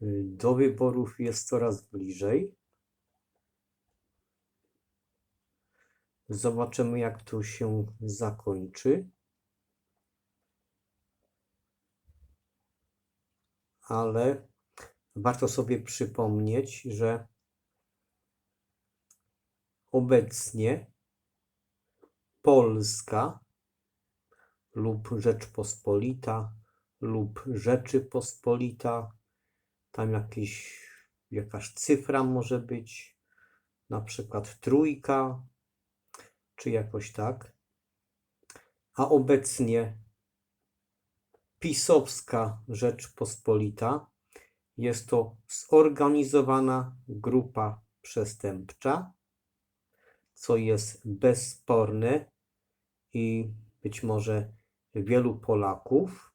Do wyborów jest coraz bliżej. Zobaczymy, jak to się zakończy. Ale warto sobie przypomnieć, że obecnie Polska lub Rzeczpospolita lub Rzeczypospolita, tam jakieś, jakaś cyfra może być, na przykład trójka, czy jakoś tak. A obecnie pisowska Rzeczpospolita jest to zorganizowana grupa przestępcza, co jest bezsporne i być może wielu Polaków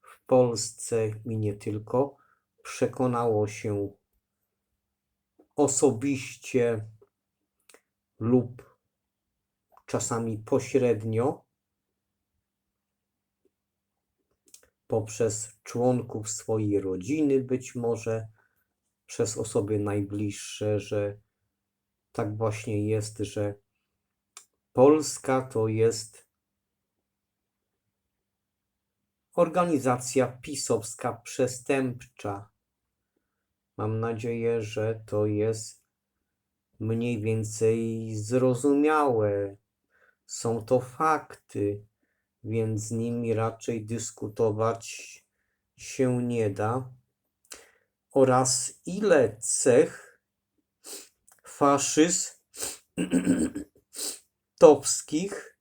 w Polsce i nie tylko przekonało się osobiście lub czasami pośrednio poprzez członków swojej rodziny, być może przez osoby najbliższe, że tak właśnie jest, że Polska to jest organizacja pisowska przestępcza. Mam nadzieję, że to jest mniej więcej zrozumiałe. Są to fakty, więc z nimi raczej dyskutować się nie da. Oraz ile cech faszystowskich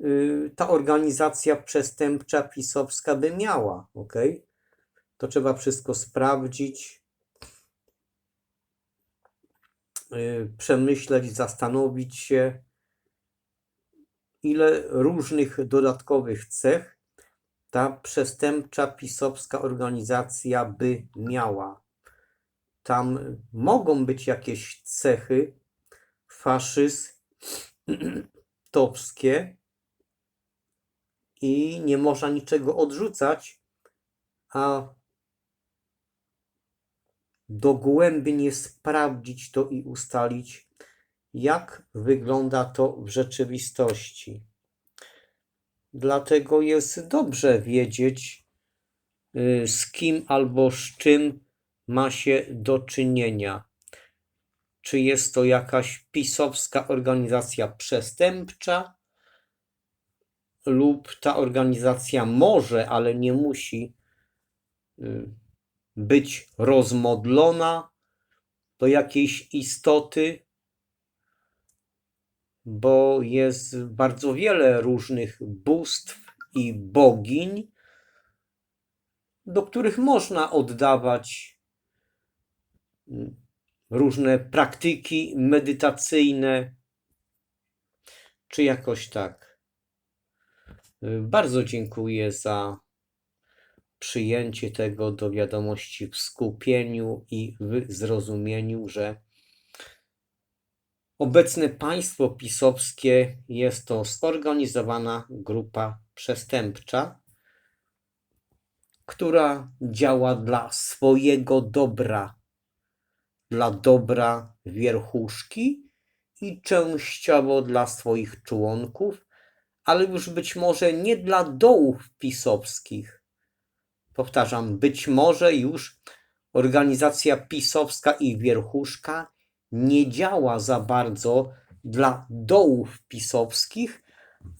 y, ta organizacja przestępcza pisowska by miała, ok? To trzeba wszystko sprawdzić, przemyśleć, zastanowić się, ile różnych dodatkowych cech ta przestępcza pisowska organizacja by miała. Tam mogą być jakieś cechy faszystowskie i nie można niczego odrzucać, a dogłębnie sprawdzić to i ustalić, jak wygląda to w rzeczywistości. Dlatego jest dobrze wiedzieć, y, z kim albo z czym ma się do czynienia. Czy jest to jakaś pisowska organizacja przestępcza, lub ta organizacja może, ale nie musi y, być rozmodlona do jakiejś istoty, bo jest bardzo wiele różnych bóstw i bogiń, do których można oddawać mm, różne praktyki medytacyjne, czy jakoś tak. Bardzo dziękuję za przyjęcie tego do wiadomości w skupieniu i w zrozumieniu, że obecne państwo pisowskie jest to zorganizowana grupa przestępcza, która działa dla swojego dobra, dla dobra wierchuszki i częściowo dla swoich członków, ale już być może nie dla dołów pisowskich. Powtarzam, być może już organizacja pisowska i wierchuszka nie działa za bardzo dla dołów pisowskich,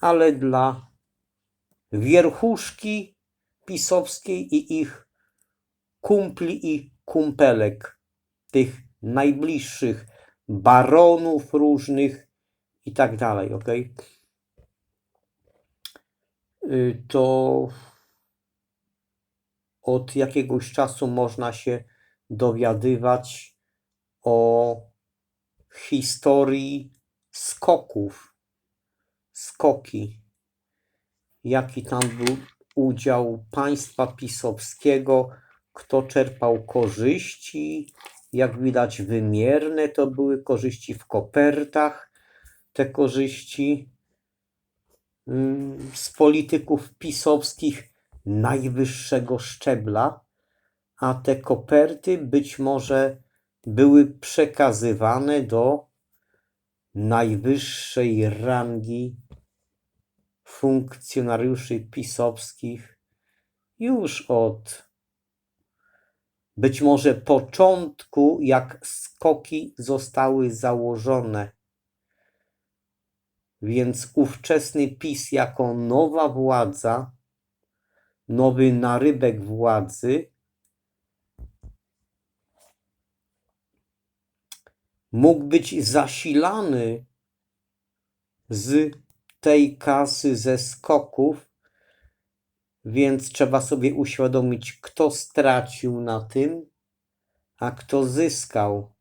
ale dla wierchuszki pisowskiej i ich kumpli i kumpelek, tych najbliższych baronów różnych i tak dalej, ok? To od jakiegoś czasu można się dowiadywać o historii skoków. Skoki. Jaki tam był udział państwa pisowskiego, kto czerpał korzyści. Jak widać, wymierne to były korzyści w kopertach. Te korzyści mm, z polityków pisowskich najwyższego szczebla, a te koperty być może były przekazywane do najwyższej rangi funkcjonariuszy pisowskich już od być może początku, jak skoki zostały założone. Więc ówczesny PiS jako nowa władza, nowy narybek władzy, mógł być zasilany z tej kasy ze skoków, więc trzeba sobie uświadomić, kto stracił na tym, a kto zyskał.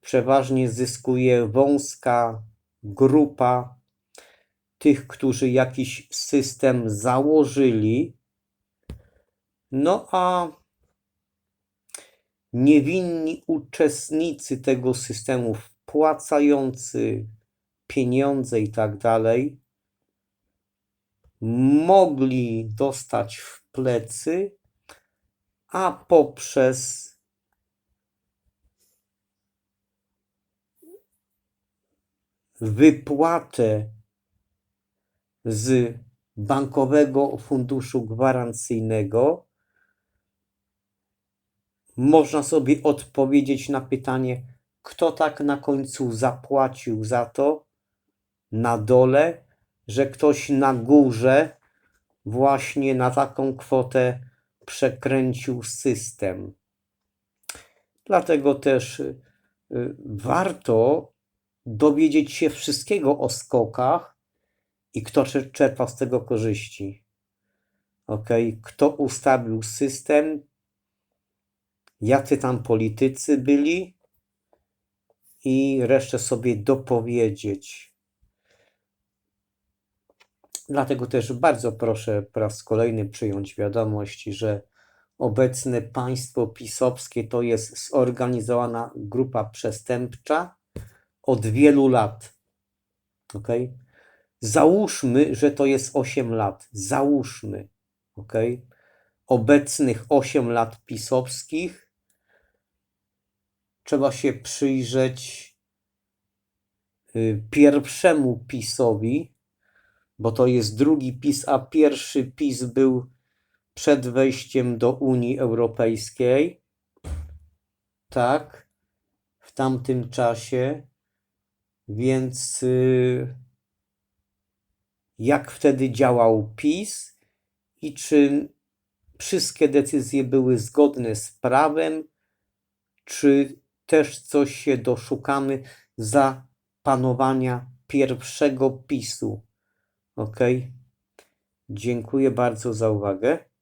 Przeważnie zyskuje wąska grupa tych, którzy jakiś system założyli, no a niewinni uczestnicy tego systemu, wpłacający pieniądze i tak dalej, mogli dostać w plecy, a poprzez wypłatę z Bankowego Funduszu Gwarancyjnego można sobie odpowiedzieć na pytanie, kto tak na końcu zapłacił za to na dole, że ktoś na górze właśnie na taką kwotę przekręcił system. Dlatego też y, warto dowiedzieć się wszystkiego o skokach i kto czer- czerpał z tego korzyści. Ok, kto ustawił system, jacy tam politycy byli i resztę sobie dopowiedzieć. Dlatego też bardzo proszę po raz kolejny przyjąć wiadomość, że obecne państwo pisowskie to jest zorganizowana grupa przestępcza od wielu lat. Ok? Załóżmy, że to jest 8 lat. Załóżmy. Ok? Obecnych 8 lat pisowskich trzeba się przyjrzeć y, pierwszemu PiSowi, bo to jest drugi PiS, a pierwszy PiS był przed wejściem do Unii Europejskiej. Tak, w tamtym czasie. Więc y, jak wtedy działał PiS i czy wszystkie decyzje były zgodne z prawem, czy też coś się doszukamy za panowania pierwszego PiSu. Ok? Dziękuję bardzo za uwagę.